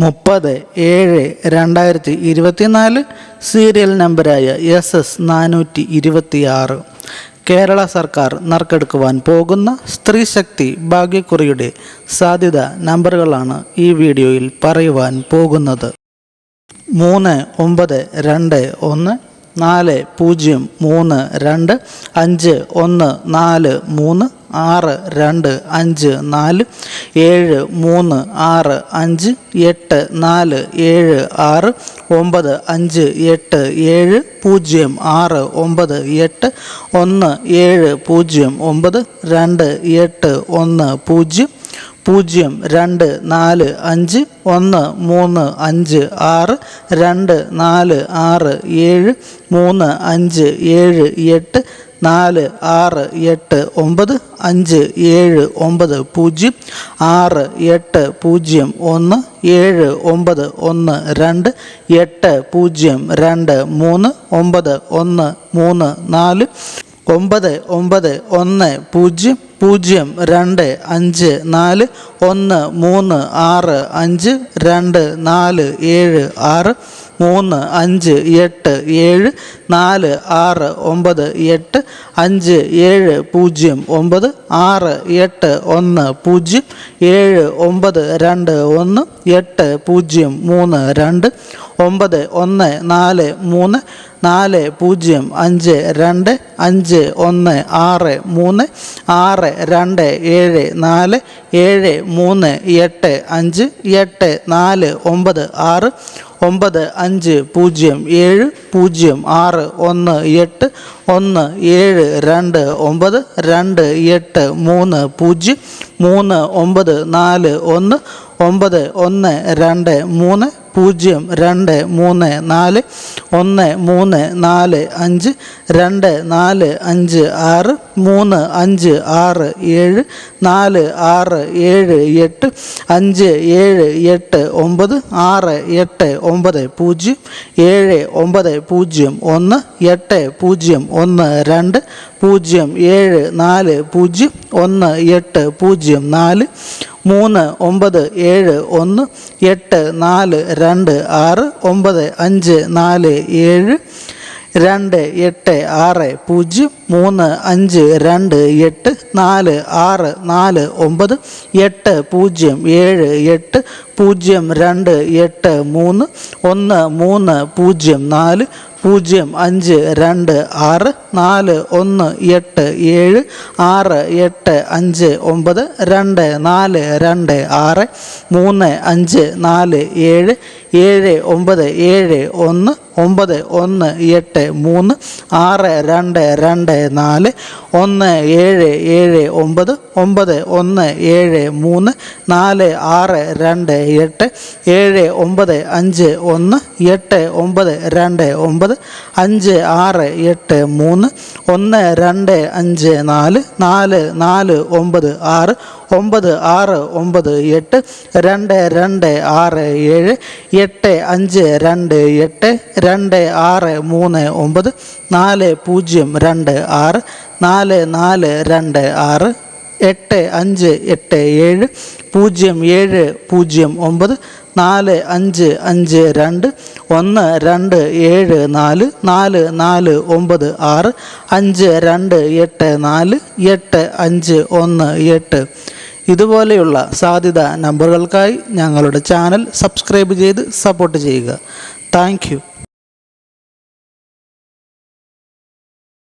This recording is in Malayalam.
മുപ്പത് ഏഴ് രണ്ടായിരത്തി ഇരുപത്തിനാല് സീരിയൽ നമ്പരായ എസ് എസ് നാനൂറ്റി ഇരുപത്തിയാറ്. കേരള സർക്കാർ നറുക്കെടുക്കുവാൻ പോകുന്ന സ്ത്രീശക്തി ഭാഗ്യക്കുറിയുടെ സാധ്യത നമ്പറുകളാണ് ഈ വീഡിയോയിൽ പറയുവാൻ പോകുന്നത്. മൂന്ന് ഒമ്പത് രണ്ട് ഒന്ന് നാല് പൂജ്യം മൂന്ന് രണ്ട് അഞ്ച് ഒന്ന് നാല് മൂന്ന് ആറ് രണ്ട് അഞ്ച് നാല് ഏഴ് മൂന്ന് ആറ് അഞ്ച് എട്ട് നാല് ഏഴ് ആറ് ഒമ്പത് അഞ്ച് എട്ട് ഏഴ് പൂജ്യം ആറ് ഒമ്പത് എട്ട് ഒന്ന് ഏഴ് പൂജ്യം ഒമ്പത് രണ്ട് എട്ട് ഒന്ന് പൂജ്യം പൂജ്യം രണ്ട് നാല് അഞ്ച് ഒന്ന് മൂന്ന് അഞ്ച് ആറ് രണ്ട് നാല് ആറ് ഏഴ് മൂന്ന് അഞ്ച് ഏഴ് എട്ട് നാല് ആറ് എട്ട് ഒമ്പത് അഞ്ച് ഏഴ് ഒമ്പത് പൂജ്യം ആറ് എട്ട് പൂജ്യം ഒന്ന് ഏഴ് ഒമ്പത് ഒന്ന് രണ്ട് എട്ട് പൂജ്യം രണ്ട് മൂന്ന് ഒമ്പത് ഒന്ന് മൂന്ന് നാല് ഒമ്പത് ഒമ്പത് ഒന്ന് പൂജ്യം പൂജ്യം രണ്ട് അഞ്ച് നാല് ഒന്ന് മൂന്ന് ആറ് അഞ്ച് രണ്ട് നാല് ഏഴ് ആറ് മൂന്ന് അഞ്ച് എട്ട് ഏഴ് നാല് ആറ് ഒമ്പത് എട്ട് അഞ്ച് ഏഴ് പൂജ്യം ഒമ്പത് ആറ് എട്ട് ഒന്ന് പൂജ്യം ഏഴ് ഒമ്പത് രണ്ട് ഒന്ന് എട്ട് പൂജ്യം മൂന്ന് രണ്ട് ഒമ്പത് ഒന്ന് നാല് മൂന്ന് നാല് പൂജ്യം അഞ്ച് രണ്ട് അഞ്ച് ഒന്ന് ആറ് മൂന്ന് ആറ് രണ്ട് ഏഴ് നാല് ഏഴ് മൂന്ന് എട്ട് അഞ്ച് എട്ട് നാല് ഒമ്പത് ആറ് ഒമ്പത് അഞ്ച് പൂജ്യം ഏഴ് പൂജ്യം ആറ് ഒന്ന് എട്ട് ഒന്ന് ഏഴ് രണ്ട് ഒമ്പത് രണ്ട് എട്ട് മൂന്ന് പൂജ്യം മൂന്ന് ഒമ്പത് നാല് ഒന്ന് ഒമ്പത് ഒന്ന് രണ്ട് മൂന്ന് പൂജ്യം രണ്ട് മൂന്ന് നാല് ഒന്ന് മൂന്ന് നാല് അഞ്ച് രണ്ട് നാല് അഞ്ച് ആറ് മൂന്ന് അഞ്ച് ആറ് ഏഴ് നാല് ആറ് ഏഴ് എട്ട് അഞ്ച് ഏഴ് എട്ട് ഒമ്പത് ആറ് എട്ട് ഒമ്പത് പൂജ്യം ഏഴ് ഒമ്പത് പൂജ്യം ഒന്ന് എട്ട് പൂജ്യം ഒന്ന് രണ്ട് പൂജ്യം ഏഴ് നാല് പൂജ്യം ഒന്ന് എട്ട് പൂജ്യം നാല് മൂന്ന് ഒമ്പത് ഏഴ് ഒന്ന് എട്ട് നാല് രണ്ട് ആറ് ഒമ്പത് അഞ്ച് നാല് ഏഴ് രണ്ട് എട്ട് ആറ് പൂജ്യം മൂന്ന് അഞ്ച് രണ്ട് എട്ട് നാല് ആറ് നാല് ഒമ്പത് എട്ട് പൂജ്യം ഏഴ് എട്ട് പൂജ്യം രണ്ട് എട്ട് മൂന്ന് ഒന്ന് മൂന്ന് പൂജ്യം നാല് പൂജ്യം അഞ്ച് രണ്ട് ആറ് നാല് ഒന്ന് എട്ട് ഏഴ് ആറ് എട്ട് അഞ്ച് ഒമ്പത് രണ്ട് നാല് രണ്ട് ആറ് മൂന്ന് അഞ്ച് നാല് ഏഴ് ഏഴ് ഒമ്പത് ഏഴ് ഒന്ന് ഒമ്പത് ഒന്ന് എട്ട് മൂന്ന് ആറ് രണ്ട് രണ്ട് നാല് ഒന്ന് ഏഴ് ഏഴ് ഒമ്പത് ഒമ്പത് ഒന്ന് ഏഴ് മൂന്ന് നാല് ആറ് രണ്ട് എട്ട് ഏഴ് ഒമ്പത് അഞ്ച് ഒന്ന് എട്ട് ഒമ്പത് രണ്ട് ഒമ്പത് അഞ്ച് ആറ് എട്ട് മൂന്ന് ഒന്ന് രണ്ട് അഞ്ച് നാല് നാല് നാല് ഒമ്പത് ആറ് ഒമ്പത് ആറ് ഒമ്പത് എട്ട് രണ്ട് രണ്ട് ആറ് ഏഴ് എട്ട് അഞ്ച് രണ്ട് എട്ട് രണ്ട് ആറ് മൂന്ന് ഒമ്പത് നാല് പൂജ്യം രണ്ട് ആറ് നാല് നാല് രണ്ട് ആറ് എട്ട് അഞ്ച് എട്ട് ഏഴ് പൂജ്യം ഏഴ് പൂജ്യം ഒമ്പത് നാല് അഞ്ച് അഞ്ച് രണ്ട് ഒന്ന് രണ്ട് ഏഴ് നാല് നാല് നാല് ഒമ്പത് ആറ് അഞ്ച് രണ്ട് എട്ട് നാല് എട്ട് അഞ്ച് ഒന്ന് എട്ട്. ഇതുപോലെയുള്ള സാധ്യത നമ്പറുകൾക്കായി ഞങ്ങളുടെ ചാനൽ സബ്സ്ക്രൈബ് ചെയ്ത് സപ്പോർട്ട് ചെയ്യുക. താങ്ക്